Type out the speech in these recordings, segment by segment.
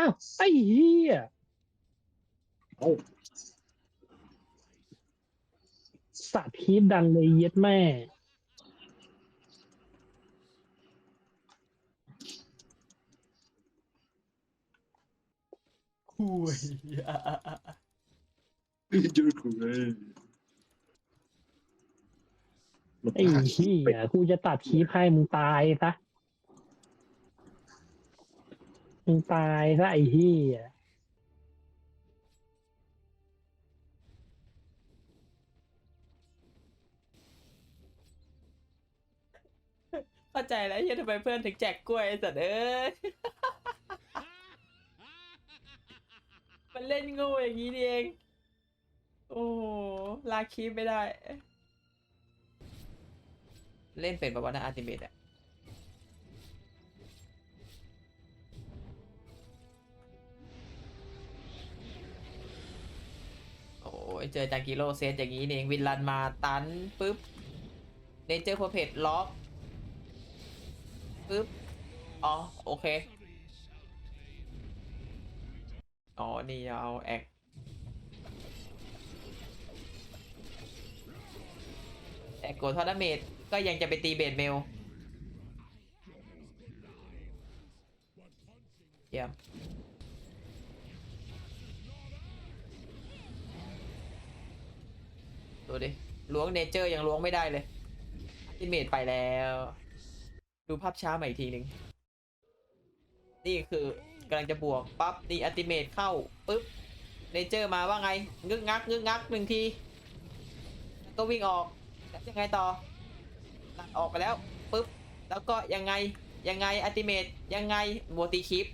อ้าวไอ้เหี้ยเอ้าสัตว์คีบดังเลยเย็ดแม่ คุยยืดกูเลยมันไอ้เหี้ยกูจะตัดคีบให้มึงตายซะ มึงตายซะไอ้เหี้ยเข้าใจแล้วเฮียทำไมเพื่อนถึงแจกกล้วยไอ้สัตว์เอ้ย มันเล่นโงูอย่างนี้นี่เอง โอ้โหลากคีบไม่ได้ เล่นเป็นปะวะนะอาร์ติเมตอะ ยเจอจากกิโลเซตอย่างนี้เองวินลันมาตันปุ๊บเนเจอร์พอเพจล็อกปุ๊บอ๋อโอเค อ๋อ นี่เอาแอคแอคโกดทอร์นาเมตก็ยังจะไปตีเบดเมลเยี่ยม ดูดิล้วงเนเจอร์ยังล้วงไม่ได้เลยติเมตไปแล้ว ดูภาพช้าใหม่อีกทีหนึ่งนี่คือกำลังจะบวกปั๊บนี่อัติเมตเข้าปุ๊บเนเจอร์มาว่าไงงึกงักงึกงักหนึ่งทีก็วิ่งออกแล้วยังไงต่อตัดออกไปแล้วปุ๊บแล้วก็ยังไงยังไงอัติเมตยังไงโมตีคลิป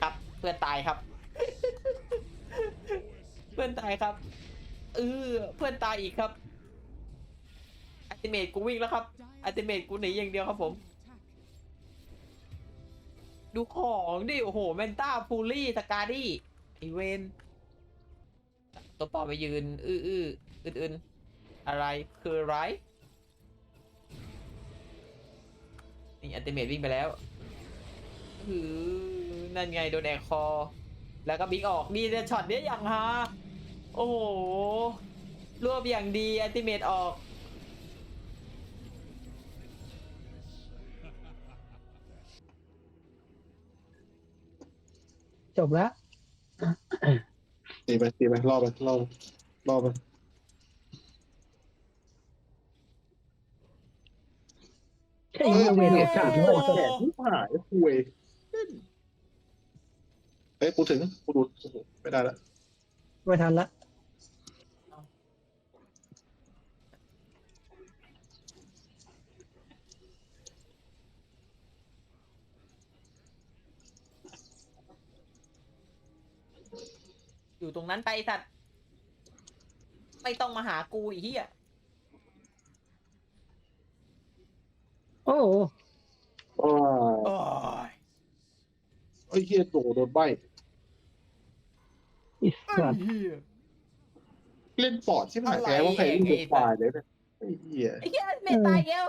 ครับเพื่อนตายครับ เพื่อนตายครับ เออเพื่อนตายอีกครับอัติเมตกูวิ่งแล้วครับอัติเมตกูหนีอย่างเดียวครับผม ดูของดิโอ้โหแมนต้าพูลี่สกาดี้ไอเวนตัวปอไปยืน อื้ออื้ออื่นอื่นอะไรคือไรนี่อัติเมตวิ่งไปแล้วหือนั่นไงโดนแอร์คอ แล้วก็บิ๊กออกนี่จะช็อตเนี้ยอย่างฮา โอ้โห รวบอย่างดีอันติเมตออก จบแล้วตีไปตีไปรอบไปรอบรอบไปแค่เหี้ยเวรโอกาสโอ้ด้วยแก่ที่หายคุยเฮ้ยกูถึงกูดูโอ้โหไม่ได้ละไม่ทันละ อยู่ตรงนั้นไปไอ้สัตว์ ไม่ต้องมาหากูอีกที่อะโอ้โหอ้าวโอ้ยไอ้เฮียโดนโดนใบไอิสัตว์เล่นปอดที่ผ่านแพ้ว่าใครเล่นเด็กฝ่ายเลยเนี่ยไอ้เฮียไอ้เหี้ยเมตตายแล้ว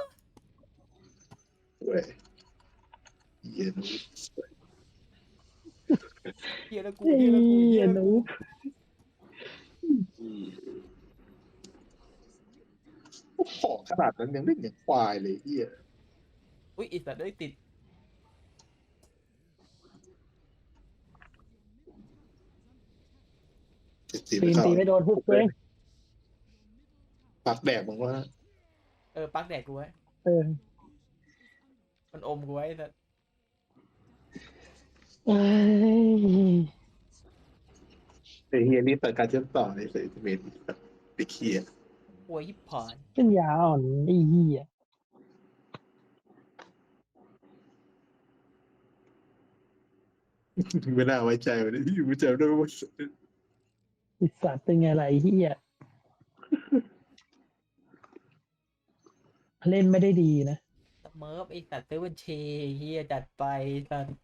เว้ยเฮียนะ เหี้ยแล้วกูไอ้เหี้ยแล้วกูเหี้เหี้ยยแล้วหนูกูของขนาดนั้นยังเล่นอย่างควายเลยเฮียอุ้ยไอีสัตว์ได้ยติดติดตีตีนเข้าตีไม่โดนฮุกเลยปักแดกมึงว่า เออปักแดกกูไว้เออมันอมกูไว้ไอ้สัตว์เอ้ย ไอ้เฮียนี่เปิดการเชื่อมต่อในเซนติเมตรไปเคลียร์หัวยิบผานเป็นยาอ่อนไอ้เหี้ยไม่น่าไว้ใจมันที่อยู่เจอด้วยว่าไอิสัตว์เป็นไงล่ะไอ้เหี้ยเล่นไม่ได้ดีนะสเมิร์ฟไอสัตว์เซเว่นเชเฮียจัดไปสัตว์